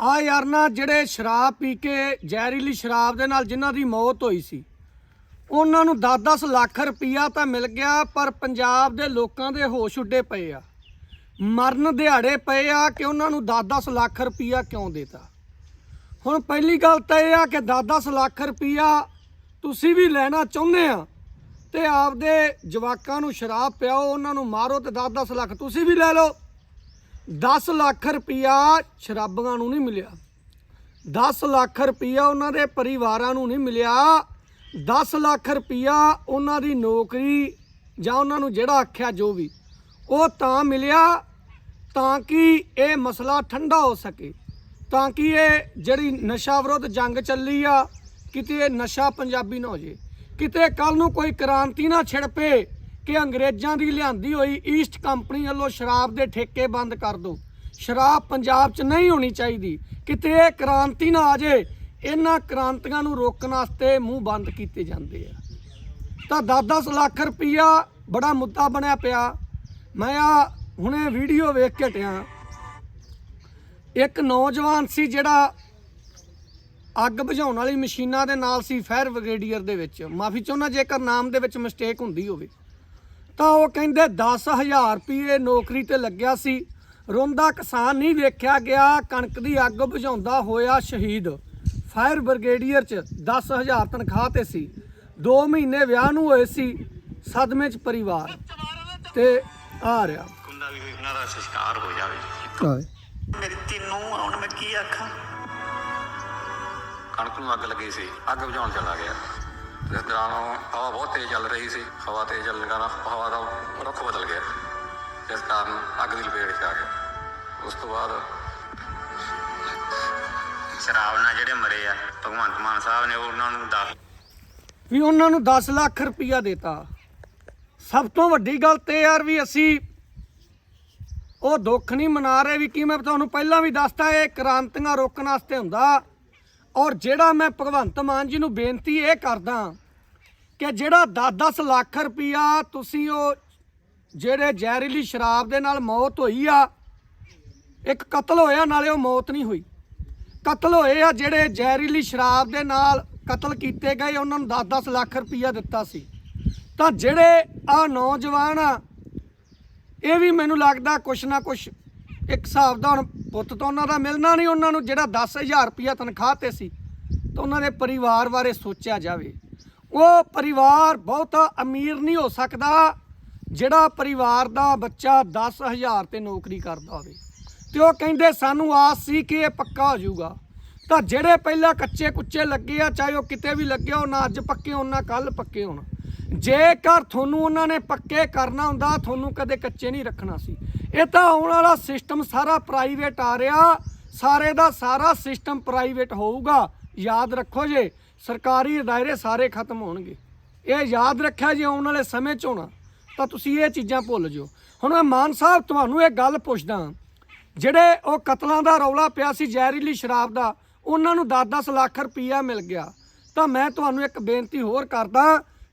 ਆ ਯਾਰ ਨਾ ਜਿਹੜੇ ਸ਼ਰਾਬ ਪੀ ਕੇ ਜ਼ਹਿਰੀਲੀ ਸ਼ਰਾਬ ਦੇ ਨਾਲ ਜਿਨ੍ਹਾਂ ਦੀ ਮੌਤ ਹੋਈ ਸੀ, ਉਹਨਾਂ ਨੂੰ 10-10 ਲੱਖ ਰੁਪਈਆ ਤਾਂ ਮਿਲ ਗਿਆ, ਪਰ ਪੰਜਾਬ ਦੇ ਲੋਕਾਂ ਦੇ ਹੋਸ਼ ਉੱਡੇ ਪਏ ਆ। ਮਰਨ ਦਿਹਾੜੇ ਪਏ ਆ ਕਿ ਉਹਨਾਂ ਨੂੰ 10-10 ਲੱਖ ਰੁਪਈਆ ਕਿਉਂ ਦੇਤਾ? ਹੁਣ ਪਹਿਲੀ ਗੱਲ ਤਾਂ ਇਹ ਆ ਕਿ 10-10 ਲੱਖ ਰੁਪਈਆ ਤੁਸੀਂ ਵੀ ਲੈਣਾ ਚਾਹੁੰਦੇ ਆ ਤੇ ਆਪਦੇ ਜਵਾਕਾਂ ਨੂੰ ਸ਼ਰਾਬ ਪਿਆਓ, ਉਹਨਾਂ ਨੂੰ ਮਾਰੋ ਤੇ 10-10 ਲੱਖ ਤੁਸੀਂ ਵੀ ਲੈ ਲਓ। 10 ਲੱਖ ਰੁਪਈਆ ਸ਼ਰਾਬਾਂ ਨੂੰ ਨਹੀਂ ਮਿਲਿਆ। 10 ਲੱਖ ਰੁਪਈਆ ਉਹਨਾਂ ਦੇ ਪਰਿਵਾਰਾਂ ਨੂੰ ਨਹੀਂ ਮਿਲਿਆ। 10 ਲੱਖ ਰੁਪਈਆ ਉਹਨਾਂ ਦੀ ਨੌਕਰੀ ਜਾਂ ਉਹਨਾਂ ਨੂੰ ਜਿਹੜਾ ਆਖਿਆ ਜੋ ਵੀ, ਉਹ ਤਾਂ ਮਿਲਿਆ ਤਾਂ ਕਿ ਇਹ ਮਸਲਾ ਠੰਡਾ ਹੋ ਸਕੇ। ਤਾਂ ਕਿ ਇਹ ਜਿਹੜੀ ਨਸ਼ਾ ਵਿਰੋਧ ਜੰਗ ਚੱਲੀ ਆ, ਕਿਤੇ ਇਹ ਨਸ਼ਾ ਪੰਜਾਬੀ ਨਾ ਹੋ ਜੇ ਕਿਤੇ ਕੱਲ ਨੂੰ ਕੋਈ ਕ੍ਰਾਂਤੀ ਨਾ ਛਿੜ ਪਏ ਕਿ ਅੰਗਰੇਜ਼ਾਂ ਦੀ ਲਿਆਂਦੀ ਹੋਈ ਈਸਟ ਕੰਪਨੀ ਵੱਲੋਂ ਸ਼ਰਾਬ ਦੇ ਠੇਕੇ ਬੰਦ ਕਰ ਦਿਓ ਸ਼ਰਾਬ ਪੰਜਾਬ 'ਚ ਨਹੀਂ ਹੋਣੀ ਚਾਹੀਦੀ। ਕਿਤੇ ਇਹ ਕ੍ਰਾਂਤੀ ਨਾ ਆ ਜੇ ਇਹਨਾਂ ਕ੍ਰਾਂਤੀਆਂ ਨੂੰ ਰੋਕਣ ਵਾਸਤੇ ਮੂੰਹ ਬੰਦ ਕੀਤੇ ਜਾਂਦੇ ਆ। ਤਾਂ 10-10 ਲੱਖ ਰੁਪਈਆ ਬੜਾ ਮੁੱਦਾ ਬਣਿਆ ਪਿਆ। ਮੈਂ ਆ ਹੁਣੇ ਵੀਡੀਓ ਵੇਖ ਕੇ ਟਿਆ ਇੱਕ ਨੌਜਵਾਨ ਸੀ ਜਿਹੜਾ ਅੱਗ ਬੁਝਾਉਣ ਵਾਲੀ ਮਸ਼ੀਨਾਂ ਦੇ ਨਾਲ ਸੀ, ਫਾਇਰ ਬ੍ਰਿਗੇਡੀਅਰ ਦੇ ਵਿੱਚ। ਮਾਫੀ ਚਾਹੁੰਦਾ ਜੇਕਰ ਨਾਮ ਦੇ ਵਿੱਚ ਮਿਸਟੇਕ ਹੁੰਦੀ ਹੋਵੇ। ਤਾਂ ਉਹ ਕਹਿੰਦੇ 10000 ਰੁਪਏ ਨੌਕਰੀ ਤੇ ਲੱਗਿਆ ਸੀ। ਰੋਂਦਾ ਕਿਸਾਨ ਨਹੀਂ ਵੇਖਿਆ ਗਿਆ ਕਣਕ ਦੀ ਅੱਗ ਬੁਝਾਉਂਦਾ ਹੋਇਆ ਸ਼ਹੀਦ। ਫਾਇਰ ਬ੍ਰਿਗੇਡੀਅਰ ਚ 10000 ਤਨਖਾਹ ਤੇ ਸੀ। 2 ਮਹੀਨੇ ਵਿਆਹ ਨੂੰ ਹੋਏ ਸੀ ਸਦਮੇ ਚ ਪਰਿਵਾਰ। ਤੇ ਆ ਰਿਹਾ। ਕੁੰਦਾ ਵੀ ਉਹਨਾਂ ਦਾ ਸੰਸਕਾਰ ਹੋ ਜਾਵੇ। ਮੇਰੀ ਤੈਨੂੰ ਹੁਣ ਮੈਂ ਕੀ ਆਖਾਂ? ਕਣਕ ਨੂੰ ਅੱਗ ਲੱਗੀ ਸੀ ਅੱਗ ਬੁਝਾਉਣ ਚਲਾ ਗਿਆ। ਇਸ ਦੌਰਾਨ ਹਵਾ ਬਹੁਤ ਤੇਜ਼ ਚੱਲ ਰਹੀ ਸੀ। ਹਵਾ ਤੇਜ਼ ਚੱਲਣ ਕਾਰਨ ਹਵਾ ਦਾ ਰੁੱਖ ਬਦਲ ਗਿਆ। ਜਿਸ ਕਾਰਨ ਅੱਗ ਦੀ ਲਪੇਟ 'ਚ ਆ ਗਿਆ। ਉਸ ਤੋਂ ਬਾਅਦ ਸ਼ਰਾਬ ਨਾਲ ਜਿਹੜੇ ਮਰੇ ਆ, ਭਗਵੰਤ ਮਾਨ ਸਾਹਿਬ ਨੇ ਉਹਨਾਂ ਨੂੰ ਦੱਸ ਵੀ ਉਹਨਾਂ ਨੂੰ 10 ਲੱਖ ਰੁਪਈਆ ਦਿੱਤਾ। ਸਭ ਤੋਂ ਵੱਡੀ ਗੱਲ ਤੇ ਯਾਰ ਵੀ ਅਸੀਂ ਉਹ ਦੁੱਖ ਨਹੀਂ ਮਨਾ ਰਹੇ ਵੀ ਕੀ ਮੈਂ ਤੁਹਾਨੂੰ ਪਹਿਲਾਂ ਵੀ ਦੱਸਤਾ, ਇਹ ਕ੍ਰਾਂਤੀਆਂ ਰੋਕਣ ਵਾਸਤੇ ਹੁੰਦਾ। ਔਰ ਜਿਹੜਾ ਮੈਂ ਭਗਵੰਤ ਮਾਨ ਜੀ ਨੂੰ ਬੇਨਤੀ ਇਹ ਕਰਦਾ ਕਿ ਜਿਹੜਾ 10-10 ਲੱਖ ਰੁਪਈਆ ਤੁਸੀਂ ਉਹ ਜਿਹੜੇ ਜ਼ਹਿਰੀਲੀ ਸ਼ਰਾਬ ਦੇ ਨਾਲ ਮੌਤ ਹੋਈ ਆ, ਇੱਕ ਕਤਲ ਹੋਇਆ, ਨਾਲੇ ਉਹ ਮੌਤ ਨਹੀਂ ਹੋਈ। ਕਤਲ ਹੋਏ ਆ ਜਿਹੜੇ ਜ਼ਹਿਰੀਲੀ ਸ਼ਰਾਬ ਦੇ ਨਾਲ ਕਤਲ ਕੀਤੇ ਗਏ, ਉਹਨਾਂ ਨੂੰ 10-10 ਲੱਖ ਰੁਪਈਆ ਦਿੱਤਾ ਸੀ। ਤਾਂ ਜਿਹੜੇ ਆ ਨੌਜਵਾਨ ਆ, ਇਹ ਵੀ ਮੈਨੂੰ ਲੱਗਦਾ ਕੁਛ ਨਾ ਕੁਛ ਇੱਕ ਹਿਸਾਬ ਦਾ ਹੁਣ ਪੁੱਤ ਤਾਂ ਉਹਨਾਂ ਦਾ ਮਿਲਣਾ ਨਹੀਂ, ਉਹਨਾਂ ਨੂੰ ਜਿਹੜਾ 10000 ਰੁਪਈਆ ਤਨਖਾਹ ਤੇ ਸੀ, ਤਾਂ ਉਹਨਾਂ ਦੇ ਪਰਿਵਾਰ ਬਾਰੇ ਸੋਚਿਆ ਜਾਵੇ। ਉਹ ਪਰਿਵਾਰ ਬਹੁਤਾ ਅਮੀਰ ਨਹੀਂ ਹੋ ਸਕਦਾ, ਜਿਹੜਾ ਪਰਿਵਾਰ ਦਾ ਬੱਚਾ 10000 ਤੇ ਨੌਕਰੀ ਕਰਦਾ ਹੋਵੇ। ਤੇ ਉਹ ਕਹਿੰਦੇ ਸਾਨੂੰ ਆਸ ਸੀ ਕਿ ਇਹ ਪੱਕਾ ਹੋ ਜਾਊਗਾ। ਤਾਂ ਜਿਹੜੇ ਪਹਿਲਾਂ ਕੱਚੇ ਕੁੱਚੇ ਲੱਗੇ ਆ, ਚਾਹੇ ਉਹ ਕਿਤੇ ਵੀ ਲੱਗੇ ਹੋ ਨਾ ਅੱਜ ਪੱਕੇ ਹੋਣ ਨਾ ਕੱਲ ਪੱਕੇ ਹੋਣ। ਜੇਕਰ ਤੁਹਾਨੂੰ ਉਹਨਾਂ ਨੇ ਪੱਕੇ ਕਰਨਾ ਹੁੰਦਾ, ਤੁਹਾਨੂੰ ਕਦੇ ਕੱਚੇ ਨਹੀਂ ਰੱਖਣਾ ਸੀ। ਇਹ ਤਾਂ ਆਉਣ ਵਾਲਾ ਸਿਸਟਮ ਸਾਰਾ ਪ੍ਰਾਈਵੇਟ ਆ ਰਿਹਾ। ਸਾਰੇ ਦਾ ਸਾਰਾ ਸਿਸਟਮ ਪ੍ਰਾਈਵੇਟ ਹੋਊਗਾ। ਯਾਦ ਰੱਖੋ ਜੇ, ਸਰਕਾਰੀ ਦਾਇਰੇ ਸਾਰੇ ਖਤਮ ਹੋਣਗੇ। ਇਹ ਯਾਦ ਰੱਖਿਆ ਜੇ ਆਉਣ ਵਾਲੇ ਸਮੇਂ 'ਚ ਹੋਣਾ ਤਾਂ ਤੁਸੀਂ ਇਹ ਚੀਜ਼ਾਂ ਭੁੱਲ ਜਾਓ। ਹੁਣ ਮੈਂ ਮਾਨ ਸਾਹਿਬ ਤੁਹਾਨੂੰ ਇਹ ਗੱਲ ਪੁੱਛਦਾ ਜਿਹੜੇ ਉਹ ਕਤਲਾਂ ਦਾ ਰੌਲਾ ਪਿਆ ਸੀ ਜ਼ਹਿਰੀਲੀ ਸ਼ਰਾਬ ਦਾ, ਉਹਨਾਂ ਨੂੰ 10-10 ਲੱਖ ਰੁਪਈਆ ਮਿਲ ਗਿਆ। ਤਾਂ ਮੈਂ ਤੁਹਾਨੂੰ ਇੱਕ ਬੇਨਤੀ ਹੋਰ ਕਰਦਾ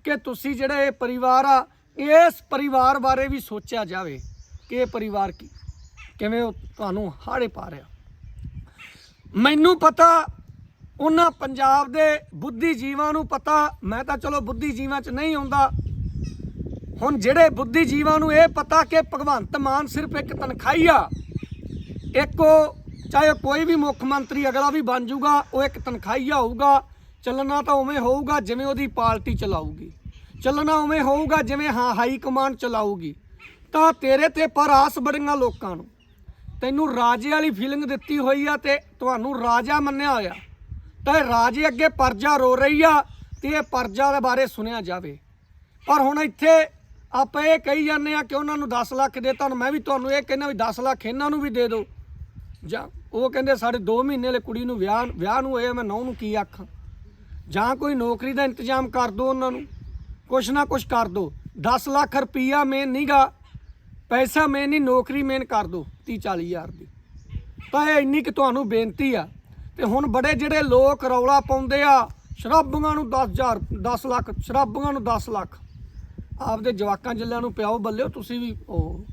ਕਿ ਤੁਸੀਂ ਜਿਹੜੇ ਇਹ ਪਰਿਵਾਰ ਆ, ਇਸ ਪਰਿਵਾਰ ਬਾਰੇ ਵੀ ਸੋਚਿਆ ਜਾਵੇ। ਕਿ ਇਹ ਪਰਿਵਾਰ ਕੀ, ਕਿਵੇਂ ਉਹ ਤੁਹਾਨੂੰ ਹਾੜੇ ਪਾ ਰਿਹਾ। ਮੈਨੂੰ ਪਤਾ, ਉਹਨਾਂ ਪੰਜਾਬ ਦੇ ਬੁੱਧੀਜੀਵਾਂ ਨੂੰ ਪਤਾ, ਮੈਂ ਤਾਂ ਚਲੋ ਬੁੱਧੀਜੀਵਾਂ 'ਚ ਨਹੀਂ ਆਉਂਦਾ। ਹੁਣ ਜਿਹੜੇ ਬੁੱਧੀਜੀਵਾਂ ਨੂੰ ਇਹ ਪਤਾ ਕਿ ਭਗਵੰਤ ਮਾਨ ਸਿਰਫ ਇੱਕ ਤਨਖਾਹੀ ਆ, ਇੱਕ ਉਹ ਚਾਹੇ ਕੋਈ ਵੀ ਮੁੱਖ ਮੰਤਰੀ ਅਗਲਾ ਵੀ ਬਣ ਜਾਊਗਾ, ਉਹ ਇੱਕ ਤਨਖਾਹੀਆ ਹੋਊਗਾ ਚੱਲਣਾ ਤਾਂ ਉਵੇਂ ਹੋਊਗਾ ਜਿਵੇਂ ਉਹਦੀ ਪਾਰਟੀ ਚਲਾਊਗੀ। ਚੱਲਣਾ ਉਵੇਂ ਹੋਊਗਾ ਜਿਵੇਂ ਹਾਂ ਹਾਈ ਕਮਾਂਡ ਚਲਾਊਗੀ। ਤਾਂ ਤੇਰੇ ਤੇ ਪਰ ਆਸ ਬੜੀਆਂ ਲੋਕਾਂ ਨੂੰ। ਤੈਨੂੰ ਰਾਜੇ ਵਾਲੀ ਫੀਲਿੰਗ ਦਿੱਤੀ ਹੋਈ ਆ ਤੇ ਤੁਹਾਨੂੰ ਰਾਜਾ ਮੰਨਿਆ ਹੋਇਆ। ਤਾਂ ਇਹ ਰਾਜੇ ਅੱਗੇ ਪਰਜਾ ਰੋ ਰਹੀ ਆ ਤੇ ਇਹ ਪਰਜਾ ਦੇ ਬਾਰੇ ਸੁਣਿਆ ਜਾਵੇ। ਪਰ ਹੁਣ ਇੱਥੇ ਆਪਾਂ ਇਹ ਕਹੀ ਜਾਂਦੇ ਆ ਕਿ ਉਹਨਾਂ ਨੂੰ 10 ਲੱਖ ਦੇ ਤੁਹਾਨੂੰ ਮੈਂ ਵੀ ਤੁਹਾਨੂੰ ਇਹ ਕਹਿੰਦਾ ਵੀ 10 ਲੱਖ ਇਹਨਾਂ ਨੂੰ ਵੀ ਦੇ ਦਿਓ। ਜਾਂ ਉਹ ਕਹਿੰਦੇ ਸਾਡੇ 2 ਮਹੀਨੇ ਵਾਲੇ ਕੁੜੀ ਨੂੰ ਵਿਆਹ ਵਿਆਹ ਨੂੰ ਹੋਏ ਮੈਂ ਨੌ ਨੂੰ ਕੀ ਆਖਾਂ? ਜਾਂ ਕੋਈ ਨੌਕਰੀ ਦਾ ਇੰਤਜ਼ਾਮ ਕਰ ਦਿਓ ਉਹਨਾਂ ਨੂੰ। ਕੁਛ ਨਾ ਕੁਛ ਕਰ ਦਿਓ। 10 ਲੱਖ ਰੁਪਈਆ ਮੈਂ ਨਹੀਂਗਾ ਪੈਸਾ ਮੇਨ ਨਹੀਂ, ਨੌਕਰੀ ਮੇਨ ਕਰ ਦਿਓ 30 40 ਹਜ਼ਾਰ ਦੀ। ਤਾਂ ਇਹ ਇੰਨੀ ਕਿ ਤੁਹਾਨੂੰ ਬੇਨਤੀ ਆ। ਤੇ ਹੁਣ ਬੜੇ ਜਿਹੜੇ ਲੋਕ ਰੌਲਾ ਪਾਉਂਦੇ ਆ ਸ਼ਰਾਬਾਂ ਨੂੰ 10000 10 ਲੱਖ ਸ਼ਰਾਬਾਂ ਨੂੰ 10 ਲੱਖ। ਆਪਦੇ ਜਵਾਕਾਂ ਜੱਲਿਆਂ ਨੂੰ ਪਿਆਓ ਬੱਲਿਓ, ਤੁਸੀਂ ਵੀ ਉਹ।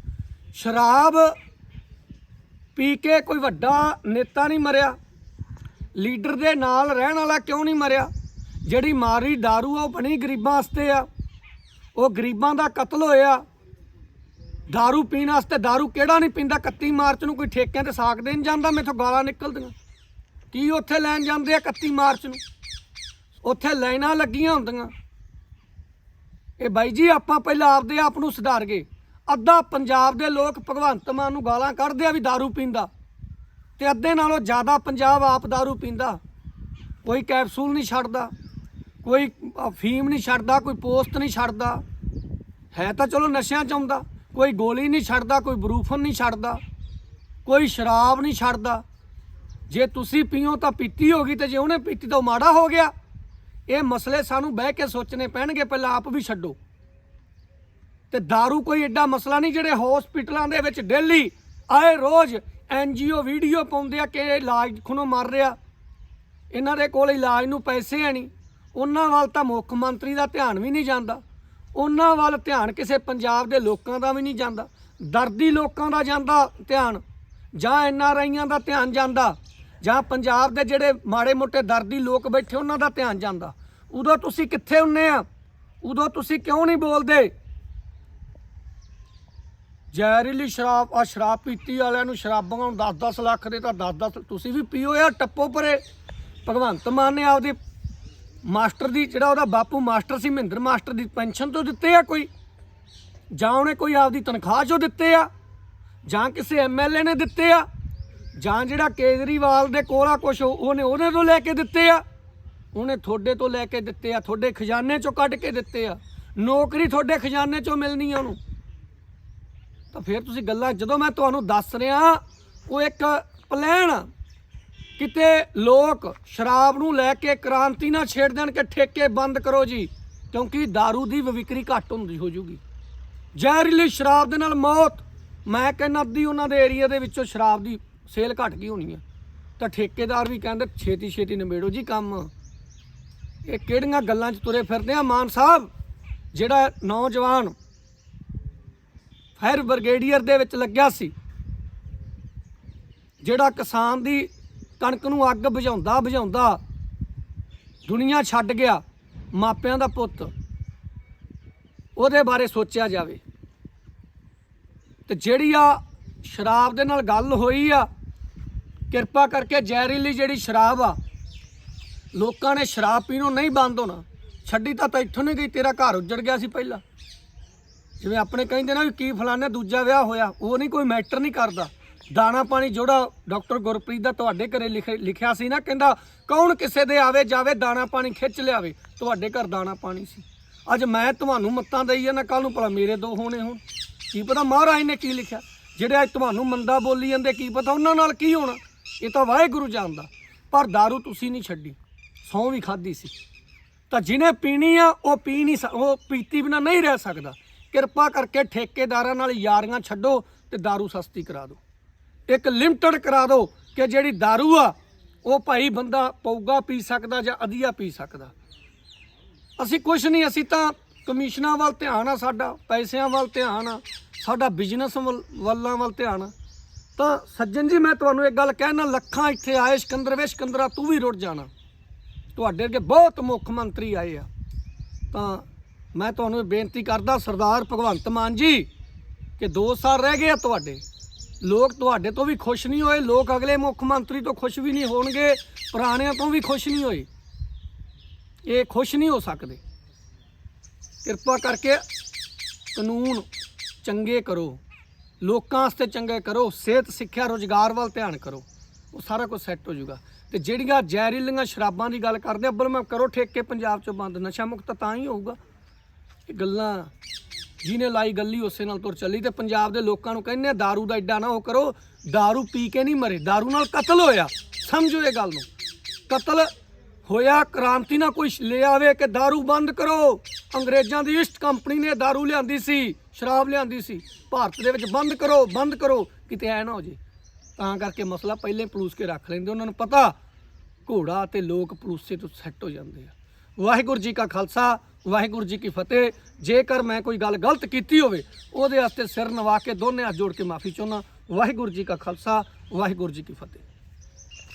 ਸ਼ਰਾਬ ਪੀ ਕੇ ਕੋਈ ਵੱਡਾ ਨੇਤਾ ਨਹੀਂ ਮਰਿਆ। ਲੀਡਰ ਦੇ ਨਾਲ ਰਹਿਣ ਵਾਲਾ ਕਿਉਂ ਨਹੀਂ ਮਰਿਆ? ਜਿਹੜੀ ਮਾਰੀ दारू ਆ, ਉਹ ਬਣੀ ਗਰੀਬਾਂ ਵਾਸਤੇ ਆ। ਉਹ ਗਰੀਬਾਂ ਦਾ ਕਤਲ ਹੋਇਆ। दारू ਪੀਣ ਵਾਸਤੇ दारू ਕਿਹੜਾ ਨਹੀਂ ਪੀਂਦਾ 31 ਮਾਰਚ ਨੂੰ ਕੋਈ ਠੇਕਿਆਂ ਤੇ ਸਾਕ ਦੇਣ ਜਾਂਦਾ ਮੇਥੋਂ ਗਾਲਾਂ ਨਿਕਲਦੀਆਂ ਕੀ ਉੱਥੇ ਲੈਣ ਜਾਂਦੇ ਆ 31 ਮਾਰਚ ਨੂੰ ਉੱਥੇ ਲਾਈਨਾਂ ਲੱਗੀਆਂ ਹੁੰਦੀਆਂ ਇਹ ਬਾਈ ਜੀ ਆਪਾਂ ਪਹਿਲਾਂ ਆਪਦੇ ਆਪ ਨੂੰ ਸੁਧਾਰ ਗਏ ਅੱਧਾ ਪੰਜਾਬ ਦੇ ਲੋਕ ਭਗਵੰਤ ਮਾਨ ਨੂੰ ਗਾਲਾਂ ਕੱਢਦੇ ਆ ਵੀ दारू ਪੀਂਦਾ ਤੇ ਅੱਧੇ ਨਾਲੋਂ ਜ਼ਿਆਦਾ ਪੰਜਾਬ ਆਪ दारू ਪੀਂਦਾ ਕੋਈ ਕੈਪਸੂਲ ਨਹੀਂ ਛੱਡਦਾ ਕੋਈ ਅ, ਫੀਮ ਨਹੀਂ ਛੱਡਦਾ ਕੋਈ ਪੋਸਟ ਨਹੀਂ ਛੱਡਦਾ ਹੈ ਤਾਂ ਚਲੋ ਨਸ਼ਿਆਂ ਚ ਆਉਂਦਾ ਕੋਈ ਗੋਲੀ ਨਹੀਂ ਛੱਡਦਾ, ਕੋਈ ਬਰੂਫਨ ਨਹੀਂ ਛੱਡਦਾ, ਕੋਈ ਸ਼ਰਾਬ ਨਹੀਂ ਛੱਡਦਾ। ਜੇ ਤੁਸੀਂ ਪੀਓ ਤਾਂ ਪੀਤੀ ਹੋਗੀ ਤੇ ਜੇ ਉਹਨੇ ਪੀਤੀ ਤਾਂ ਮਾੜਾ ਹੋ ਗਿਆ। ਇਹ ਮਸਲੇ ਸਾਨੂੰ ਬਹਿ ਕੇ ਸੋਚਣੇ ਪੈਣਗੇ, ਪਹਿਲਾਂ ਆਪ ਵੀ ਛੱਡੋ। ਤੇ दारू ਕੋਈ ਐਡਾ ਮਸਲਾ ਨਹੀਂ ਜਿਹੜੇ ਹਸਪੀਟਲਾਂ ਦੇ ਵਿੱਚ ਡੇਲੀ ਆਏ ਰੋਜ਼ ਐਨਜੀਓ ਵੀਡੀਓ ਪਾਉਂਦੇ ਆ ਕਿ ਇਲਾਜ ਖੁਣੋਂ ਮਰ ਰਿਹਾ। ਇਹਨਾਂ ਦੇ ਕੋਲ ਇਲਾਜ ਨੂੰ ਪੈਸੇ ਹੈ ਨਹੀਂ। ਉਹਨਾਂ ਵੱਲ ਤਾਂ ਮੁੱਖ ਮੰਤਰੀ ਦਾ ਧਿਆਨ ਵੀ ਨਹੀਂ ਜਾਂਦਾ। ਉਹਨਾਂ ਵੱਲ ਧਿਆਨ ਕਿਸੇ ਪੰਜਾਬ ਦੇ ਲੋਕਾਂ ਦਾ ਵੀ ਨਹੀਂ ਜਾਂਦਾ। ਦਰਦੀ ਲੋਕਾਂ ਦਾ ਜਾਂਦਾ ਧਿਆਨ, ਜਾਂ ਐੱਨ ਆਰ ਆਈਆਂ ਦਾ ਧਿਆਨ ਜਾਂਦਾ, ਜਾਂ ਪੰਜਾਬ ਦੇ ਜਿਹੜੇ ਮਾੜੇ ਮੋਟੇ ਦਰਦੀ ਲੋਕ ਬੈਠੇ ਉਹਨਾਂ ਦਾ ਧਿਆਨ ਜਾਂਦਾ। ਉਦੋਂ ਤੁਸੀਂ ਕਿੱਥੇ ਹੁੰਨੇ ਆ? ਉਦੋਂ ਤੁਸੀਂ ਕਿਉਂ ਨਹੀਂ ਬੋਲਦੇ? ਜ਼ਹਿਰੀਲੀ ਸ਼ਰਾਬ ਆ ਸ਼ਰਾਬ ਪੀਤੀ ਵਾਲਿਆਂ ਨੂੰ ਸ਼ਰਾਬਾਂ ਨੂੰ 10-10 ਲੱਖ ਦੇ ਤਾਂ 10-10 ਤੁਸੀਂ ਵੀ ਪੀਓ ਯਾਰ, ਟੱਪੋ ਪਰੇ। ਭਗਵੰਤ ਮਾਨ ਨੇ ਆਪਦੇ ਮਾਸਟਰ ਦੀ, ਜਿਹੜਾ ਉਹਦਾ ਬਾਪੂ ਮਾਸਟਰ ਸੀ, ਮਹਿੰਦਰ ਮਾਸਟਰ ਦੀ ਪੈਨਸ਼ਨ ਤੋਂ ਦਿੱਤੇ ਆ ਕੋਈ? ਜਾਂ ਉਹਨੇ ਕੋਈ ਆਪਦੀ ਤਨਖਾਹ ਚੋਂ ਦਿੱਤੇ ਆ? ਜਾਂ ਕਿਸੇ ਐਮਐਲਏ ਨੇ ਦਿੱਤੇ ਆ? ਜਾਂ ਜਿਹੜਾ ਕੇਜਰੀਵਾਲ ਦੇ ਕੋਲਾ ਕੁਛ, ਉਹ- ਉਹਨੇ ਉਹਦੇ ਤੋਂ ਲੈ ਕੇ ਦਿੱਤੇ ਆ? ਉਹਨੇ ਤੁਹਾਡੇ ਤੋਂ ਲੈ ਕੇ ਦਿੱਤੇ ਆ, ਤੁਹਾਡੇ ਖਜ਼ਾਨੇ ਚੋਂ ਕੱਢ ਕੇ ਦਿੱਤੇ ਆ। ਨੌਕਰੀ ਤੁਹਾਡੇ ਖਜ਼ਾਨੇ ਚੋਂ ਮਿਲਣੀ ਆ ਉਹਨੂੰ। ਤਾਂ ਫਿਰ ਤੁਸੀਂ ਗੱਲਾਂ, ਜਦੋਂ ਮੈਂ ਤੁਹਾਨੂੰ ਦੱਸ ਰਿਹਾ, ਉਹ ਇੱਕ ਪਲਾਨ ਆ। ਕਿਤੇ ਲੋਕ ਸ਼ਰਾਬ ਨੂੰ ਲੈ ਕੇ ਕ੍ਰਾਂਤੀ ਨਾ ਛੇੜ ਦੇਣ ਕਿ ਠੇਕੇ ਬੰਦ ਕਰੋ ਜੀ, ਕਿਉਂਕਿ दारू ਦੀ ਵਿਕਰੀ ਘੱਟ ਹੁੰਦੀ ਹੋ ਜੂਗੀ। ਜ਼ਹਿਰੀਲੀ ਸ਼ਰਾਬ ਦੇ ਨਾਲ ਮੌਤ। ਮੈਂ ਕਹਿੰਦਾ ਅੱਧੀ ਉਹਨਾਂ ਦੇ ਏਰੀਆ ਦੇ ਵਿੱਚੋਂ ਸ਼ਰਾਬ ਦੀ ਸੇਲ ਘਟ ਗਈ ਹੋਣੀ ਆ। ਤਾਂ ਠੇਕੇਦਾਰ ਵੀ ਕਹਿੰਦੇ ਛੇਤੀ ਛੇਤੀ ਨਿਬੇੜੋ ਜੀ ਕੰਮ। ਇਹ ਕਿਹੜੀਆਂ ਗੱਲਾਂ 'ਚ ਤੁਰੇ ਫਿਰਦੇ ਆ ਮਾਨ ਸਾਹਿਬ? ਜਿਹੜਾ ਨੌਜਵਾਨ ਫਾਇਰ ਬ੍ਰਿਗੇਡੀਅਰ ਦੇ ਵਿੱਚ ਲੱਗਿਆ ਸੀ, ਜਿਹੜਾ ਕਿਸਾਨ ਦੀ ਕਣਕ ਨੂੰ ਅੱਗ ਬੁਝਾਉਂਦਾ ਬੁਝਾਉਂਦਾ। ਦੁਨੀਆ ਛੱਡ ਗਿਆ ਮਾਪਿਆਂ ਦਾ ਪੁੱਤ। ਉਹਦੇ ਬਾਰੇ ਸੋਚਿਆ ਜਾਵੇ। ਤੇ ਜਿਹੜੀ ਆ ਸ਼ਰਾਬ ਦੇ ਨਾਲ ਗੱਲ ਹੋਈ ਆ, ਕਿਰਪਾ ਕਰਕੇ ਜ਼ਹਿਰੀਲੀ ਜਿਹੜੀ ਸ਼ਰਾਬ ਆ, ਲੋਕਾਂ ਨੇ ਸ਼ਰਾਬ ਪੀਣੋਂ ਨਹੀਂ ਬੰਦ ਹੋਣਾ। ਛੱਡੀ ਤਾਂ ਇੱਥੋਂ ਨਹੀਂ ਗਈ, ਤੇਰਾ ਘਰ ਉੱਜੜ ਗਿਆ ਸੀ ਪਹਿਲਾਂ। ਜਿਵੇਂ ਆਪਣੇ ਕਹਿੰਦੇ ਨਾ ਵੀ ਕੀ ਫਲਾਣੇ ਦੂਜਾ ਵਿਆਹ ਹੋਇਆ, ਉਹ ਨਹੀਂ ਕੋਈ ਮੈਟਰ ਨਹੀਂ ਕਰਦਾ। ਦਾਣਾ ਪਾਣੀ ਜਿਹੜਾ ਡਾਕਟਰ ਗੁਰਪ੍ਰੀਤ ਦਾ ਤੁਹਾਡੇ ਘਰੇ ਲਿਖ- ਲਿਖਿਆ ਸੀ ਨਾ ਕਹਿੰਦਾ ਕੌਣ ਕਿਸੇ ਦੇ ਆਵੇ ਜਾਵੇ ਦਾਣਾ ਪਾਣੀ ਖਿੱਚ ਲਿਆਵੇ ਤੁਹਾਡੇ ਘਰ ਦਾਣਾ ਪਾਣੀ ਸੀ ਅੱਜ ਮੈਂ ਤੁਹਾਨੂੰ ਮੱਤਾਂ ਦਈ ਜਾਂਦਾ ਕੱਲ ਨੂੰ ਭਲਾ ਮੇਰੇ ਦੋ ਹੋਣੇ ਹੁਣ ਕੀ ਪਤਾ ਮਹਾਰਾਜ ਨੇ ਕੀ ਲਿਖਿਆ ਜਿਹੜੇ ਅੱਜ ਤੁਹਾਨੂੰ ਮੰਦਾ ਬੋਲੀ ਜਾਂਦੇ ਕੀ ਪਤਾ ਉਹਨਾਂ ਨਾਲ ਕੀ ਹੋਣਾ ਇਹ ਤਾਂ ਵਾਹਿਗੁਰੂ ਜਾਣਦਾ ਪਰ दारू ਤੁਸੀਂ ਨਹੀਂ ਛੱਡੀ ਸੌਂ ਵੀ ਖਾਧੀ ਸੀ ਤਾਂ ਜਿਹਨੇ ਪੀਣੀ ਆ ਉਹ ਪੀ ਨਹੀਂ ਸਕ- ਉਹ ਪੀਤੀ ਬਿਨਾ ਨਹੀਂ ਰਹਿ ਸਕਦਾ ਕਿਰਪਾ ਕਰਕੇ ਠੇਕੇਦਾਰਾਂ ਨਾਲ ਯਾਰੀਆਂ ਛੱਡੋ ਤੇ दारू ਸਸਤੀ ਕਰਾ ਦਿਓ ਇੱਕ ਲਿਮਟਡ ਕਰਾ ਦਿਓ ਕਿ ਜਿਹੜੀ दारू ਆ, ਉਹ ਭਾਈ ਬੰਦਾ ਪਊਗਾ, ਪੀ ਸਕਦਾ ਜਾਂ ਅਧੀਆ ਪੀ ਸਕਦਾ। ਅਸੀਂ ਕੁਝ ਨਹੀਂ, ਅਸੀਂ ਤਾਂ ਕਮਿਸ਼ਨਾਂ ਵੱਲ ਧਿਆਨ ਆ ਸਾਡਾ, ਪੈਸਿਆਂ ਵੱਲ ਧਿਆਨ ਆ, ਸਾਡਾ ਬਿਜ਼ਨਸ ਵੱਲਾਂ, ਵੱਲ ਧਿਆਨ ਆ। ਤਾਂ ਸੱਜਣ ਜੀ, ਮੈਂ ਤੁਹਾਨੂੰ ਇੱਕ ਗੱਲ ਕਹਿਣਾ, ਲੱਖਾਂ ਇੱਥੇ ਆਏ, ਸਿਕੰਦਰ ਵੇ ਸਿਕੰਦਰਾ, ਤੂੰ ਵੀ ਰੁੜ ਜਾਣਾ। ਤੁਹਾਡੇ ਅੱਗੇ ਬਹੁਤ ਮੁੱਖ ਮੰਤਰੀ ਆਏ ਆ। ਤਾਂ ਮੈਂ ਤੁਹਾਨੂੰ ਬੇਨਤੀ ਕਰਦਾ, ਸਰਦਾਰ ਭਗਵੰਤ ਮਾਨ ਜੀ, ਕਿ 2 ਸਾਲ ਰਹਿ ਗਏ ਆ ਤੁਹਾਡੇ। ਲੋਕ ਤੁਹਾਡੇ ਤੋਂ ਵੀ ਖੁਸ਼ ਨਹੀਂ ਹੋਏ, ਲੋਕ ਅਗਲੇ ਮੁੱਖ ਮੰਤਰੀ ਤੋਂ ਖੁਸ਼ ਵੀ ਨਹੀਂ ਹੋਣਗੇ, ਪੁਰਾਣਿਆਂ ਤੋਂ ਵੀ ਖੁਸ਼ ਨਹੀਂ ਹੋਏ। ਇਹ ਖੁਸ਼ ਨਹੀਂ ਹੋ ਸਕਦੇ। ਕਿਰਪਾ ਕਰਕੇ ਕਾਨੂੰਨ ਚੰਗੇ ਕਰੋ। ਲੋਕਾਂ ਵਾਸਤੇ ਚੰਗੇ ਕਰੋ। ਸਿਹਤ, ਸਿੱਖਿਆ, ਰੋਜ਼ਗਾਰ ਵੱਲ ਧਿਆਨ ਕਰੋ। ਉਹ ਸਾਰਾ ਕੁਝ ਸੈੱਟ ਹੋ ਜਾਊਗਾ। ਤੇ ਜਿਹੜੀਆਂ ਜ਼ਹਿਰੀਲੀਆਂ ਸ਼ਰਾਬਾਂ ਦੀ ਗੱਲ ਕਰਦੇ ਅੱਬਲ ਮੈਂ ਕਰੋ ਠੇਕੇ ਪੰਜਾਬ ਚੋਂ ਬੰਦ। ਨਸ਼ਾ ਮੁਕਤ ਤਾਂ ਹੀ ਹੋਊਗਾ। ਇਹ ਗੱਲਾਂ ਜਿਹਨੇ ਲਾਈ ਗੱਲੀ ਉਸੇ ਨਾਲ ਤੁਰ ਚੱਲੀ ਤੇ ਪੰਜਾਬ ਦੇ ਲੋਕਾਂ ਨੂੰ ਕਹਿੰਦੇ ਆ दारू ਦਾ ਐਡਾ ਨਾ ਉਹ ਕਰੋ दारू ਪੀ ਕੇ ਨਹੀਂ ਮਰੇ दारू ਨਾਲ ਕਤਲ ਹੋਇਆ ਸਮਝੋ ਇਹ ਗੱਲ ਨੂੰ ਕਤਲ ਹੋਇਆ ਕ੍ਰਾਂਤੀ ਨਾਲ ਕੋਈ ਲੈ ਆਵੇ ਕਿ दारू ਬੰਦ ਕਰੋ ਅੰਗਰੇਜ਼ਾਂ ਦੀ ਈਸਟ ਕੰਪਨੀ ਨੇ दारू ਲਿਆਂਦੀ ਸੀ ਸ਼ਰਾਬ ਲਿਆਂਦੀ ਸੀ ਭਾਰਤ ਦੇ ਵਿੱਚ ਬੰਦ ਕਰੋ ਬੰਦ ਕਰੋ ਕਿਤੇ ਐ ਨਾ ਹੋ ਜੇ ਤਾਂ ਕਰਕੇ ਮਸਲਾ ਪਹਿਲੇ ਪਲੂਸ ਕੇ ਰੱਖ ਲੈਂਦੇ ਉਹਨਾਂ ਨੂੰ ਪਤਾ ਘੋੜਾ ਤੇ ਲੋਕ ਪਲੂਸੇ ਤੋਂ ਸੈੱਟ ਹੋ ਜਾਂਦੇ ਆ ਵਾਹਿਗੁਰੂ ਜੀ ਕਾ ਖਾਲਸਾ, ਵਾਹਿਗੁਰੂ ਜੀ ਕੀ ਫਤਿਹ। ਜੇਕਰ ਮੈਂ ਕੋਈ ਗੱਲ ਗਲਤ ਕੀਤੀ ਹੋਵੇ, ਉਹਦੇ ਵਾਸਤੇ ਸਿਰ ਨਵਾ ਕੇ ਦੋਨੇ ਹੱਥ ਜੋੜ ਕੇ ਮਾਫੀ ਚਾਹੁੰਦਾ। ਵਾਹਿਗੁਰੂ ਜੀ ਕਾ ਖਾਲਸਾ, ਵਾਹਿਗੁਰੂ ਜੀ ਕੀ ਫਤਿਹ।